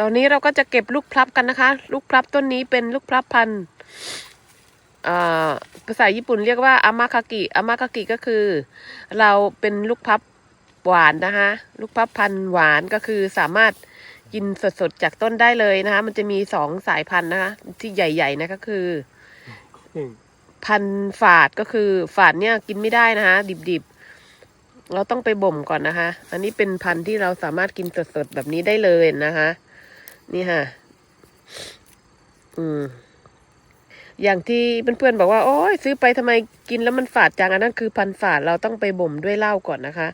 ตอนนี้เราก็จะเก็บลูกพลับกันนะคะ ลูกพลับต้นนี้เป็นลูกพลับพันธุ์ภาษาญี่ปุ่นเรียกว่าอามาคากิอามาคากิก็คือ เราเป็นลูกพลับหวานนะคะ ลูกพลับพันธุ์หวานก็คือสามารถกินสดๆจากต้นได้เลยนะคะ มันจะมีสองสายพันธุ์นะคะ ที่ใหญ่ๆนะก็คือ。พันธุ์ฝาดก็คือฝาดเนี่ยกินไม่ได้นะคะ ดิบๆเราต้องไปบ่มก่อนนะคะ อันนี้เป็นพันธุ์ที่เราสามารถกินสดๆแบบนี้ได้เลยนะคะ นี่ค่ะ อืม อย่างที่เพื่อนๆบอกว่า โอ้ยซื้อไปทำไมกินแล้วมันฝาดจังอันนั้นคือพันฝาดเราต้องไปบ่มด้วยเหล้าก่อนนะคะ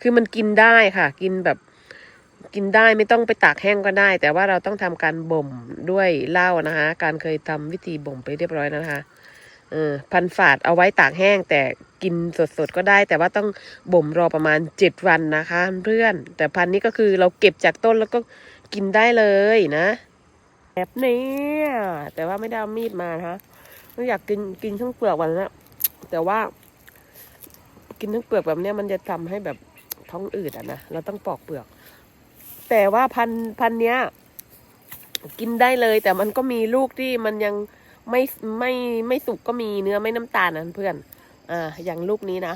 คือมันกินได้ค่ะ กินแบบ กินได้ไม่ต้องไปตากแห้งก็ได้ แต่ว่าเราต้องทำการบ่มด้วยเหล้านะคะ การเคยทำวิธีบ่มไปเรียบร้อยนะคะเออพันฝาดเอาไว้ตากแห้งแต่กินสดๆก็ได้ แต่ว่าต้องบ่มรอประมาณเจ็ดวันนะคะ เพื่อน แต่พันนี้ก็คือเราเก็บจากต้นแล้วก็ กินได้เลยนะแบบนี้แต่ว่าไม่ได้เอามีดมานะคะไม่อยากกินกินทั้งเปลือกวันนะแต่ว่า กินทั้งเปลือกแบบเนี้ยมันจะทำให้แบบท้องอืดอะนะเราต้องปอกเปลือก แต่ว่าพันพันเนี้ย กินได้เลย แต่มันก็มีลูกที่มันยังไม่ไม่ไม่สุกก็มีเนื้อไม่น้ำตาลนะเพื่อน อ่า อย่างลูกนี้นะ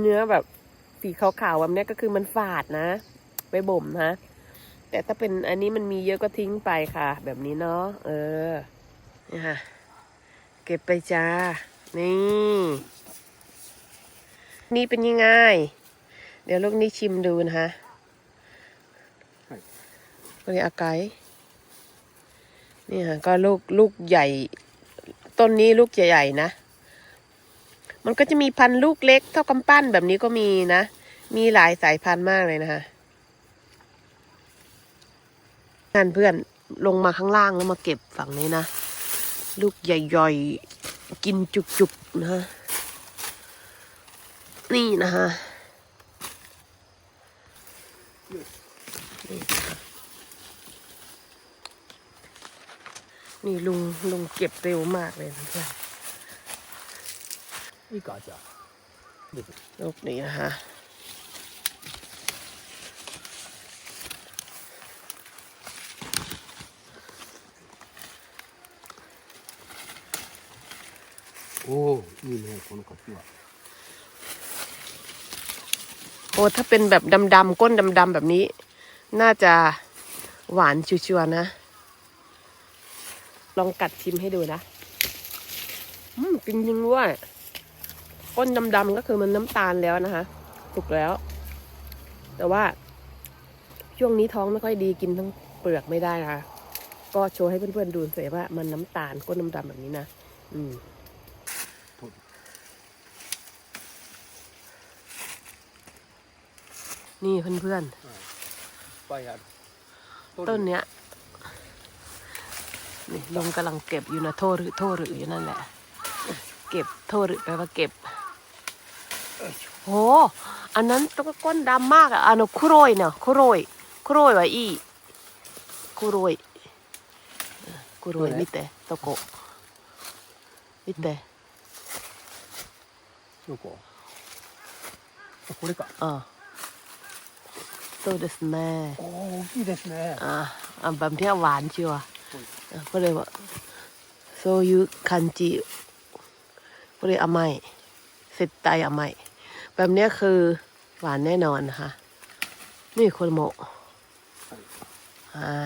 เนื้อแบบสีขาวๆแบบเนี้ยก็คือมันฝาดนะ ไปบ่มนะ แต่ถ้าเป็นอันนี้มันมีเยอะก็ทิ้งไปค่ะ แบบนี้เนาะเออนี่ค่ะเก็บไปจ้า นี่ นี่เป็นยังไง เดี๋ยวลูกนี้ชิมดูนะคะบริอาไกนี่ค่ะก็ลูกลูกใหญ่ ต้นนี้ลูกใหญ่ๆนะ มันก็จะมีพันธุ์ลูกเล็กเท่ากำปั้นแบบนี้ก็มีนะ มีหลายสายพันธุ์มากเลยนะคะ งานเพื่อนลงมาข้างล่างแล้วมาเก็บฝั่งนี้นะ ลูกใหญ่ๆ กินจุกๆนะฮะ นี่นะฮะนี่ลุงลุงเก็บเร็วมากเลยนะเพื่อนนี่กาจ้ะลูกนี้นะฮะ おお、いいね、この柿は。 โอ้ถ้าเป็นแบบดำๆก้นดำๆแบบนี้ น่าจะหวานชัวร์ๆนะ ลองกัดชิมให้ดูนะ อืมจริงๆว่าก้นดำๆก็คือมันน้ำตาลแล้วนะคะสุกแล้ว แต่ว่า ช่วงนี้ท้องไม่ค่อยดีกินทั้งเปลือกไม่ได้นะคะ ก็โชว์ให้เพื่อนๆดูเสียว่ามันน้ำตาลก้นดำๆแบบนี้นะอืม นี่เพื่อนๆ いっぱいある。 ต้นเนี้ยนี่ลุงกำลังเก็บอยู่นะโทษหรือโทษหรืออยู่นั่นแหละ เก็บโทษหรือแปลว่าเก็บโหอันนั้นตัวก้นดำมากอะอันนั้นคุโรยเนาะคุโรยคุโรยว่าอีคุโรยคุโรย見てどこ見てどこあ、これか。あ そうですねおお、大きいですね。 อ่าอ่าแบบเนี้ยหวานชัวร์อ่ะก็เลยว่าโซยุคันจิก็เลยเอาไม่เสร็จไตเอาไม่แบบเนี้ยคือหวานแน่นอนนะคะ นี่คนโมะใช่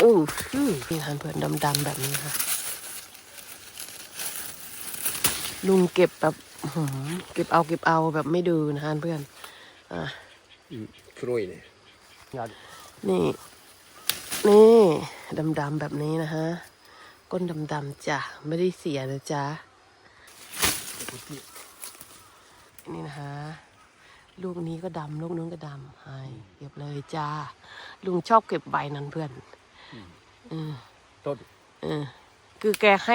อู้หูนี่ทันเพื่อนดำๆแบบนี้ค่ะ ลุงเก็บแบบอื้อหือเก็บเอาเก็บเอาแบบไม่ดูนะคะเพื่อน อ่า うん、 黒いね。ある。 นี่ นี่ดำๆแบบนี้นะฮะ ก้นดำๆจ้ะ ไม่ได้เสียนะจ๊ะ こっち。 นี่นะฮะ ลูกนี้ก็ดำลูกนู้นก็ดำให้เก็บเลยจ้า ลุงชอบเก็บใบนั้นเพื่อนเออ 取る。 เออคือแกให้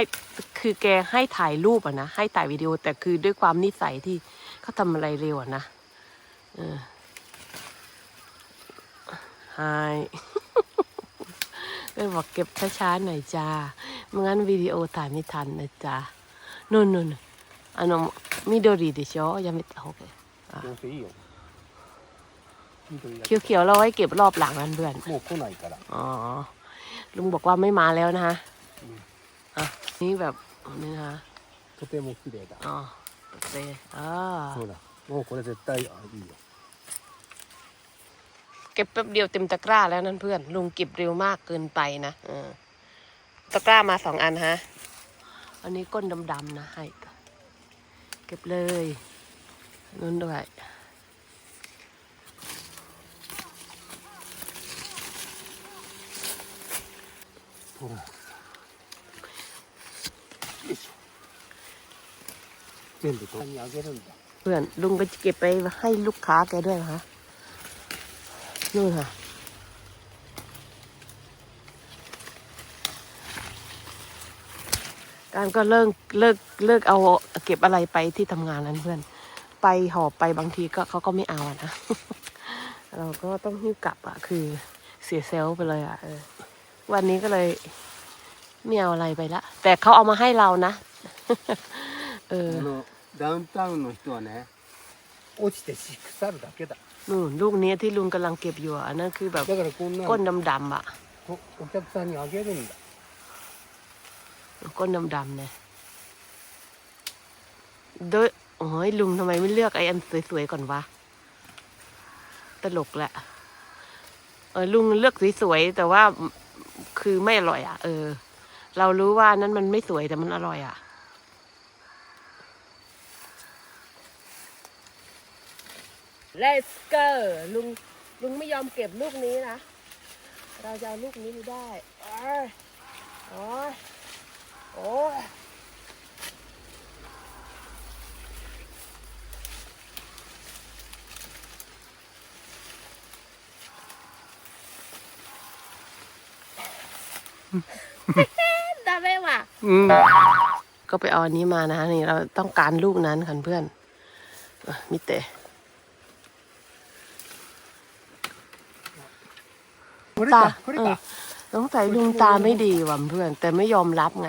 คือแกให้ถ่ายรูปอะนะ ให้ถ่ายวิดีโอ แต่คือด้วยความนิสัยที่เขาทำอะไรเร็วอะนะ เออ ไฮ ก็บอกเก็บช้าๆหน่อยจ้าไม่งั้นวิดีโอถ่ายไม่ทันนะจ๊ะนู่นนู่นあの緑でしょやめた方がいいどうせいいよ。 緑が เขียวๆเราไว้เก็บรอบหลังนั่นเพื่อน もう来ないから อ๋อ ลุงบอกว่าไม่มาแล้วนะคะ อืม อ่ะ นี่แบบนี่นะคะ とても綺麗だ อ๋อโอเคอ่า そうだもうこれ絶対あいいよ เก็บแป๊บเดียวเต็มตะกร้าแล้วนั่นเพื่อน ลุงเก็บเร็วมากเกินไปนะเออตะกร้ามาสองอันฮะ อันนี้ก้นดำๆนะให้เก็บเลยนุ่นด้วย ほらよいしょ全部とにあげるんだ เพื่อนลุงไปเก็บไปให้ลูกค้าแกด้วยนะคะ นู่นค่ะ การก็เลิกเลิกเลิกเอาเก็บอะไรไปที่ทำงานนั้นเพื่อน ไปหอบไปบางทีก็เขาก็ไม่เอาอะนะ เราก็ต้องหิ้วกลับอะคือเสียเซลล์ไปเลยอะเออวันนี้ก็เลยไม่เอาอะไรไปละ แต่เขาเอามาให้เรานะ เออ あのダウンタウンの人はね落ちて腐るだけだ นู่นลูกนี้ที่ลุงกำลังเก็บอยู่อะอันนั่นคือแบบ だからこんな ก้น の ดำๆอ่ะ おお客さんにあげるんだ ก้นดำๆเนี่ยโดยโอ้ยลุงทำไมไม่เลือกไอ้อันสวยๆก่อนวะ ตลกแหละ เออลุงเลือกสวยๆแต่ว่าคือไม่อร่อยอ่ะ เออ เรารู้ว่านั้นมันไม่สวยแต่มันอร่อยอ่ะ Let's go ลุงลุงไม่ยอมเก็บลูกนี้นะ เราจะเอาลูกนี้ให้ได้โอ้ยโอ้ยโอ้ยได้ไหมวะก็ไปเอาอันนี้มานะนี่เราต้องการลูกนั้นค่ะเพื่อนมิเต ตาเออสงส่ดวงตาไม่ดีว่ะเพื่อน แต่ไม่ยอมรับไง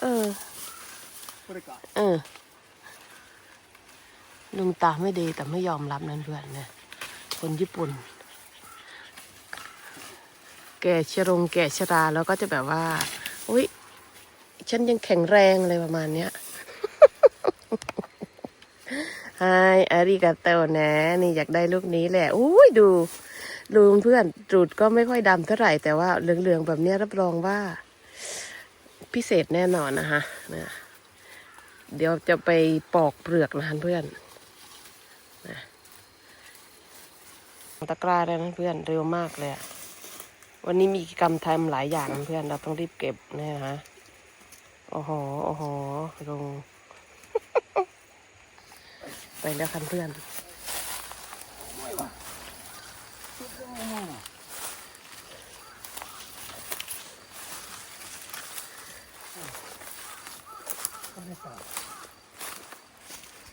เออ เออดวงตาไม่ดีแต่ไม่ยอมรับนั่นเพื่อนเนี่ยคนญี่ปุ่น แก่ชรงแก่ชราแล้วก็จะแบบว่า อุ้ยฉันยังแข็งแรงอะไรประมาณเนี้ยไฮอาริกาโตนะ นี่อยากได้ลูกนี้แหละ อุ้ยดู ลุงเพื่อนจุดก็ไม่ค่อยดำเท่าไหร่แต่ว่าเหลืองๆแบบนี้รับรองว่าพิเศษแน่นอนนะคะนะเดี๋ยวจะไปปอกเปลือกนะเพื่อนนะตะกร้าได้นะเพื่อนเร็วมากเลยวันนี้มีกิจกรรมทำหลายอย่างนะเพื่อนเราต้องรีบเก็บนะฮะโอ้โหโอ้โหลงไปแล้วคันเพื่อน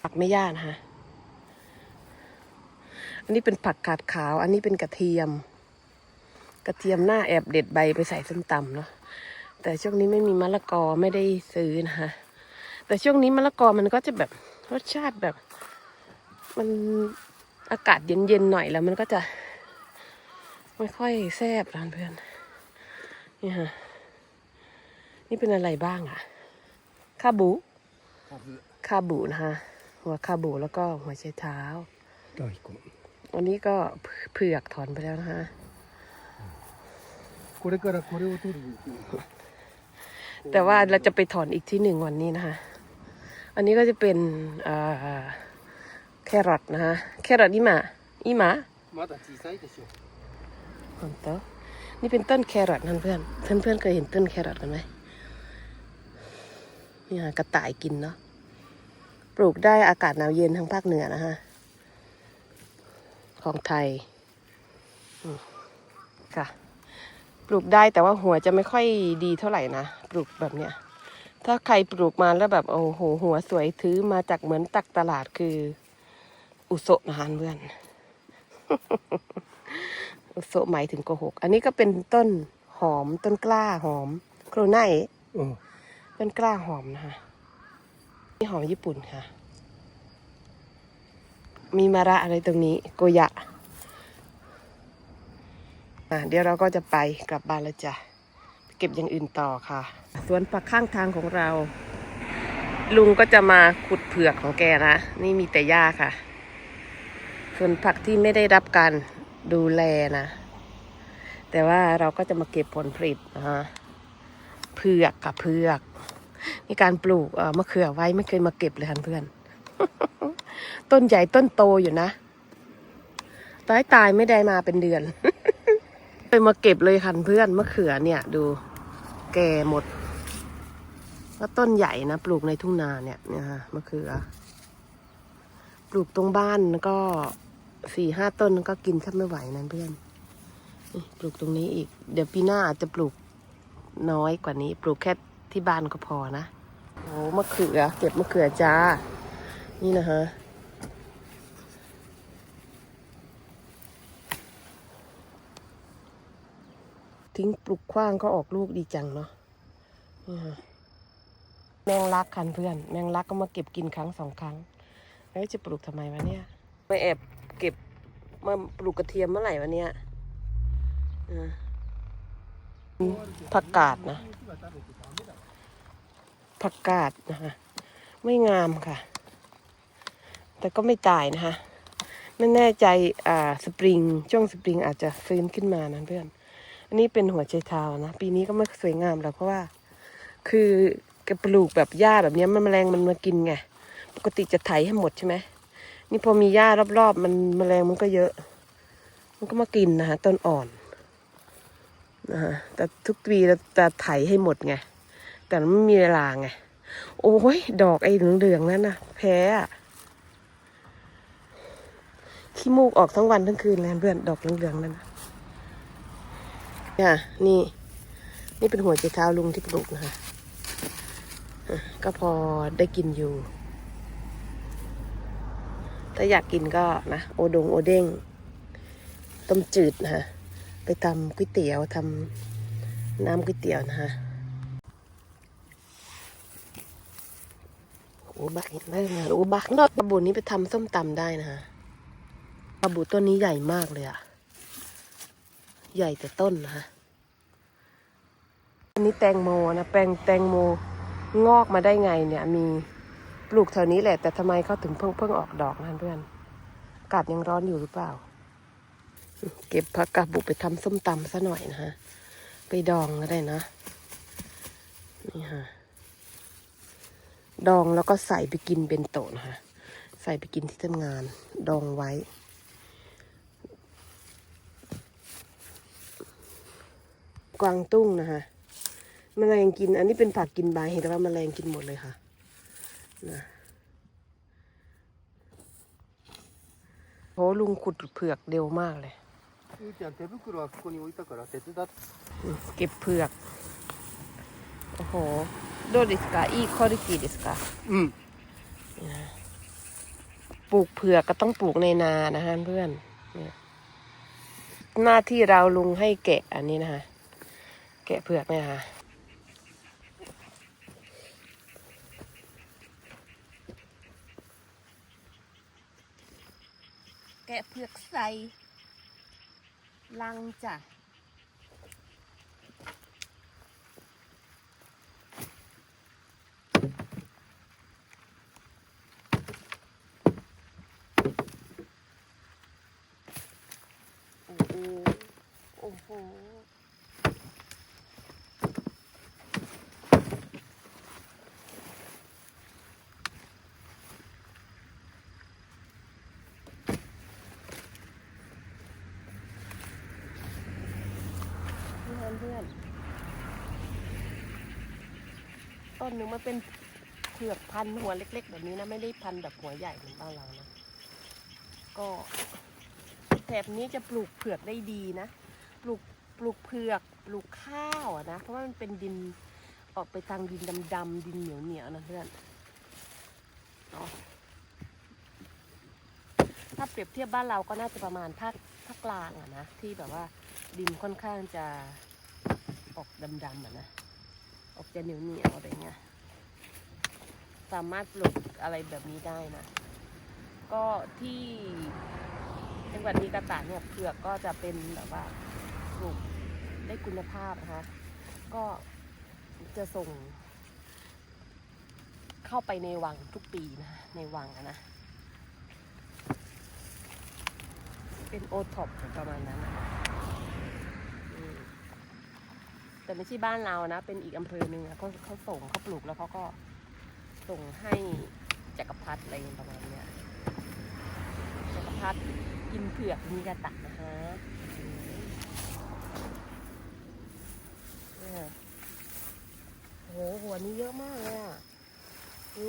ผักไม่ยากนะฮะอันนี้เป็นผักกาดขาว อันนี้เป็นกระเทียม กระเทียมหน้าแอบเด็ดใบไปใส่ส้มตำเนาะ แต่ช่วงนี้ไม่มีมะละกอไม่ได้ซื้อนะคะ แต่ช่วงนี้มะละกอมันก็จะแบบรสชาติแบบ มันอากาศเย็นๆหน่อยแล้วมันก็จะ ไม่ค่อยแซ่บร้านเพื่อน นี่ฮะ นี่เป็นอะไรบ้างอะ คาบูคาบูนะคะหัวคาบูแล้วก็หัวไช้เท้าอันนี้ก็เผือกถอนไปแล้วนะคะแต่ว่าเราจะไปถอนอีกที่หนึ่งวันนี้นะคะ อันนี้ก็จะเป็นแครอทนะคะแครอทอีหมาอีหมานี่เป็นต้นแครอทนั่เพื่อน เพื่อนเพื่อนเคยเห็นต้นแครอทกันไหม นี่ค่ะกระต่ายกินเนาะปลูกได้อากาศหนาวเย็นทางภาคเหนือนะคะของไทยค่ะ ปลูกได้แต่ว่าหัวจะไม่ค่อยดีเท่าไหร่นะ ปลูกแบบเนี้ย ถ้าใครปลูกมาแล้วแบบโอ้โหหัวสวยถือมาจากเหมือนตักตลาดคือ อุโสนะคะเพื่อน อุโสหมายถึงโกหก อันนี้ก็เป็นต้นหอมต้นกล้าหอมโครไนうんต้นกล้าหอมนะคะนี่หอมญี่ปุ่นค่ะ มีมะระอะไรตรงนี้โกยะอะเดี๋ยวเราก็จะไปกลับบ้านแล้วจ้ะเก็บอย่างอื่นต่อค่ะ สวนผักข้างทางของเรา ลุงก็จะมาขุดเผือกของแกนะ นี่มีแต่หญ้าค่ะ ส่วนผักที่ไม่ได้รับการดูแลนะ แต่ว่าเราก็จะมาเก็บผลผลิตนะฮะเผือกกับเผือก นี่การปลูกเมะเขือไว้ไม่เคยมาเก็บเลยค่ะเพื่อน ต้นใหญ่ต้นโตอยู่นะตายตายไม่ได้มาเป็นเดือน ไปมาเก็บเลยค่ะเพื่อนมะเขือเนี่ย ดู แก่หมดแล้วต้นใหญ่นะปลูกในทุ่งนาเนี่ยเนี่ยฮะมะเขือ ปลูกตรงบ้านก็สี่ห้าต้นก็กินแทบไม่ไหวนะเพื่อนปลูกตรงนี้อีก เดี๋ยวปีหน้าอาจจะปลูกน้อยกว่านี้ ปลูกแค่ ที่บ้านก็พอนะโอ้มะเขือ เก็บมะเขือจ้า นี่นะฮะทิ้งปลูกขว้างก็ออกลูกดีจังเนาะนี่ฮะแมงลักคันเพื่อน แมงลักก็มาเก็บกินครั้งสองครั้ง แล้วจะปลูกทำไมวะเนี่ยมาแอบเก็บมาปลูกกระเทียมเมื่อไหร่วะเนี่ยผักกาดนะ ผักกาดนะคะไม่งามค่ะ แต่ก็ไม่ตายนะคะไม่แน่ใจอ่าสปริงช่วงสปริงอาจจะฟื้นขึ้นมานะเพื่อน อันนี้เป็นหัวใจเท้านะ ปีนี้ก็ไม่สวยงามแล้วเพราะว่า คือแกปลูกแบบหญ้าแบบนี้มันแมลงมันมากินไงปกติจะไถให้หมดใช่ไหมนี่พอมีหญ้ารอบๆ มันแมลงมันก็เยอะ มันก็มากินนะฮะต้นอ่อนนะฮะแต่ทุกปีเราจะไถให้หมดไง แต่มันไม่มีเวลาไง โอ้ย ดอกไอ้เหลืองๆนั่นนะแพ้ขี้มูกออกทั้งวันทั้งคืนเลยเพื่อนดอกเหลืองๆนั่นนะเนี่ยนี่ นี่เป็นหัวใจเท้าลุงที่ปลูกนะคะอะก็พอได้กินอยู่ ถ้าอยากกินก็นะ โอดงโอเด้ง ต้มจืดนะฮะไปทำก๋วยเตี๋ยวทำน้ำก๋วยเตี๋ยวนะฮะ โอ้บักเห็นได้นะโอ้บักนอดปลาบูนี้ไปทำส้มตำได้นะฮะปลาบูต้นนี้ใหญ่มากเลยอะใหญ่แต่ต้นนะฮะอันนี้แตงโมนะแปลงแตงโมงอกมาได้ไงเนี่ยมีปลูกแถวนี้แหละ แต่ทำไมเขาถึงเพิ่งเพิ่งออกดอกนะเพื่อนอากาศยังร้อนอยู่หรือเปล่า เก็บผักกาดบุกไปทำส้มตำซะหน่อยนะฮะไปดองก็ได้นะนี่ฮะ ดองแล้วก็ใส่ไปกินเป็นโตนะคะใส่ไปกินที่ทำงาน ดองไว้ กวางตุ้งนะคะมแมลงกิน อันนี้เป็นผักกินใบเห็นแต่ว่ามแมลงกินหมดเลยค่ะนะโหลุงขุดเผือกเร็วมากเลยเก็บเผือก โอ้โห どうですかいいクオリティですかうん ปลูกเผือกก็ต้องปลูกในนานะฮะเพื่อนเนี่ยหน้าที่เราลุงให้แกะอันนี้นะคะแกะเผือกเนี่ยค่ะแกะเผือกใส่ลังจ้ะ โหนี่ฮะเพื่อนต้นหนึ่งมันเป็นเผือกพันหัวเล็ก ๆ แบบนี้นะไม่ได้พันแบบหัวใหญ่เหมือนบ้านเรานะก็แถบนี้จะปลูกเผือกได้ดีนะ ปลูกปลูกเผือกปลูกข้าวนะ เพราะว่ามันเป็นดินออกไปทางดินดำๆดินเหนียวเหนียวนะเพื่อนเนาะถ้าเปรียบเทียบบ้านเราก็น่าจะประมาณภาคภาคกลางอะนะที่แบบว่าดินค่อนข้างจะออกดำๆอะนะออกจะเหนียวเหนียวอะไรเงี้ยสามารถปลูกอะไรแบบนี้ได้นะ ก็ที่จังหวัดนีกาตะเนี่ยเผือกก็จะเป็นแบบว่า ลูกได้คุณภาพนะคะก็จะส่ง เข้าไปในวังทุกปีนะในวังนะ เป็นโอท็อปประมาณนั้นนะแต่ไม่ใช่บ้านเรานะ เป็นอีกอำเภอหนึ่งอะเขาเขาส่งเขาปลูกแล้วเขาก็ส่งให้จักรพรรดิอะไรประมาณเนี้ยจักรพรรดิกินเผือกมีกระตักนะคะอืมเนี่ย โหหัวนี้เยอะมากเลยอะดู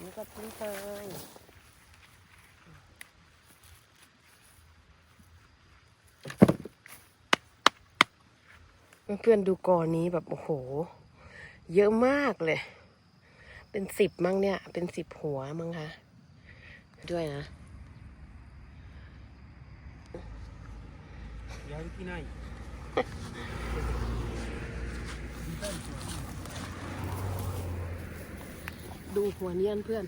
อืมอันนี่ก็ทิ้งไปเพื่อนๆดูกอนี้แบบโอ้โห เยอะมากเลย เป็นสิบมั้งเนี่ย เป็นสิบหัวมั้งคะ ด้วยนะ やる気ない ดูหัวเนียนเพื่อน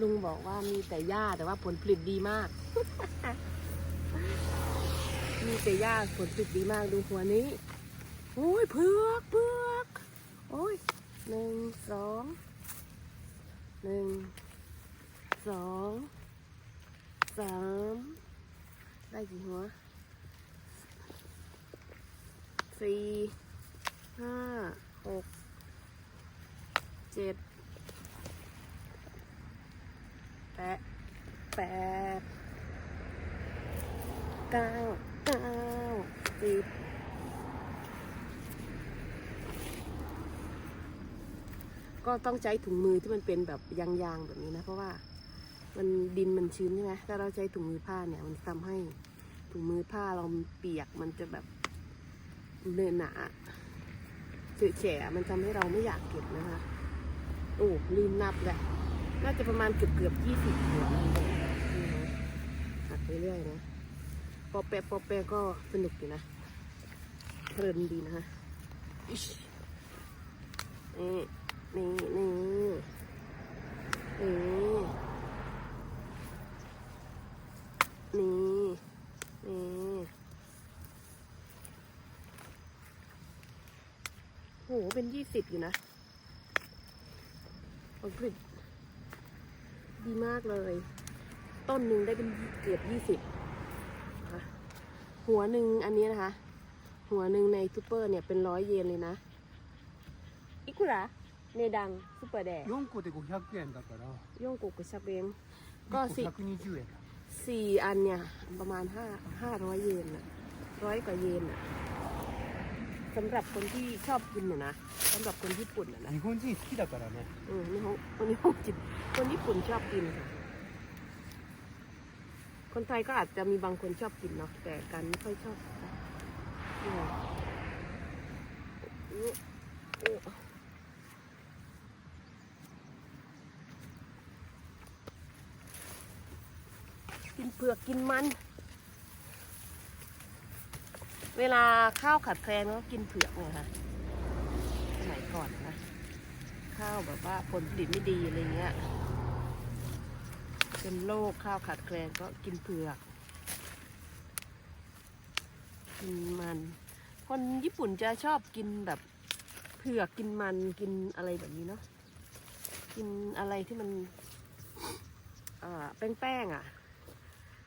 ลุงบอกว่ามีแต่หญ้าแต่ว่าผลผลิตดีมาก มีแต่หญ้าผลผลิตดีมากดูหัวนี้ โอ้ยเพือกเพือกโอ้ยหนึ่งสองหนึ่งสองสามได้กี่หัวสี่ห้าหกเจ็ด แปดแปดเก้าเก้าสิบก็ต้องใช้ถุงมือที่มันเป็นแบบยางๆแบบนี้นะ เพราะว่ามันดินมันชื้นใช่ไหมถ้าเราใช้ถุงมือผ้าเนี่ย มันทำให้ถุงมือผ้าเราเปียกมันจะแบบเนื้อหนาเฉอะแฉะมันทำให้เราไม่อยากเก็บนะคะ โอ้ลืมนับแหละ น่าจะประมาณเกือบเกือบยี่สิบหัวหักไปเรื่อยนะ ปอแปะปอแปะก็สนุกอยู่นะเพลินดีนะฮะนี่นี่นี่นี่นี่นี่โหเป็นยี่สิบอยู่นะผลผลิต ดีมากเลย ต้นหนึ่งได้เป็นเกือบยี่สิบหัวหนึ่งอันนี้นะคะ หัวหนึ่งในซูเปอร์เนี่ยเป็นร้อยเยนเลยนะ อิกุระเนดังซูเปอร์แดง 4個で500円だから โยงกุกกบชาเบงก็ 1 สี่ 個120円だ สี่อันเนี่ย ประมาณห้าห้าร้อยเยนอะร้อยกว่าเยนอะ สำหรับคนที่ชอบกินอะนะสำหรับคนญี่ปุ่นอะนะ 日本人好きだからね เออนี่เขาคนนี้เขาจิตคนญี่ปุ่นชอบกินค่ะ คนไทยก็อาจจะมีบางคนชอบกินเนาะแต่กันไม่ค่อยชอบเนี่ยอุ๊ยอุ๊ยกินเผือกกินมัน เวลาข้าวขัดแคลนก็กินเผือกไงคะสมัยก่อนนะ ข้าวแบบว่าผลผลิตไม่ดีอะไรเงี้ยเป็นโรคข้าวขาดแคลนก็กินเผือกกินมัน คนญี่ปุ่นจะชอบกินแบบเผือกกินมันกินอะไรแบบนี้เนาะกินอะไรที่มันแป้งๆอะ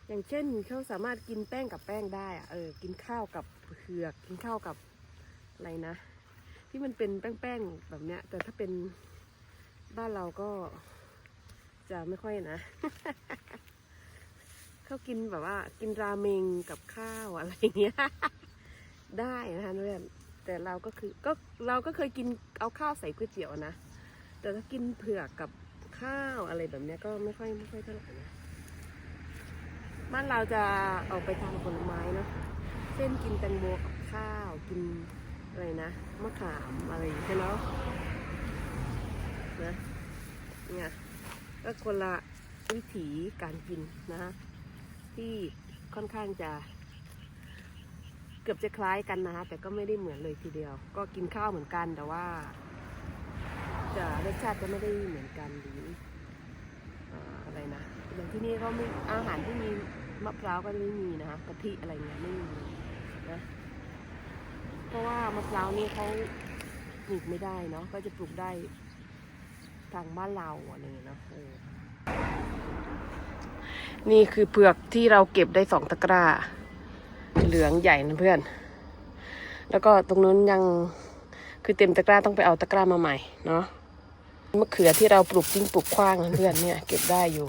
อย่างเช่นเขาสามารถกินแป้งกับแป้งได้อะเออกินข้าวกับ เผือกกินข้าวกับอะไรนะ ที่มันเป็นแป้งๆแบบเนี้ย แต่ถ้าเป็นบ้านเราก็จะไม่ค่อยนะ เขากินแบบว่า กินราเมงกับข้าวอะไรเงี้ย ได้นะคะเพื่อนแต่เราก็คือก็เราก็เคยกินเอาข้าวใส่ก๋วยเตี๋ยวนะ แต่ถ้ากินเผือกกับข้าวอะไรแบบเนี้ยก็ไม่ค่อยไม่ค่อยเท่าไหร่นะ บ้านเราจะออกไปทางผลไม้เนาะ เช่นกินแตงโมกับข้าวกินอะไรนะมะขามอะไรอย่างเงี้ยเนาะนะเนี่ยก็คนละวิถีการกินนะฮะที่ค่อนข้างจะเกือบจะคล้ายกันนะคะแต่ก็ไม่ได้เหมือนเลยทีเดียว ก็กินข้าวเหมือนกันแต่ว่า จะรสชาติจะไม่ได้เหมือนกันหรืออ่าอะไรนะอย่างที่นี่ก็ไม่อาหารที่มีมะพร้าวก็ไม่มีนะคะกะทิอะไรเงี้ยไม่มี นะ เพราะว่ามะพร้าวนี่เขาปลูกไม่ได้เนาะ ก็จะปลูกได้ทางบ้านเราอะไรเงี้ยเนาะนี่คือเผือกที่เราเก็บได้สองตะกร้า เหลืองใหญ่นะเพื่อน แล้วก็ตรงนู้นยังคือเต็มตะกร้าต้องไปเอาตะกร้ามาใหม่เนาะมะเขือที่เราปลูกทิ้งปลูกขว้างนะเพื่อนเนี่ยเก็บได้อยู่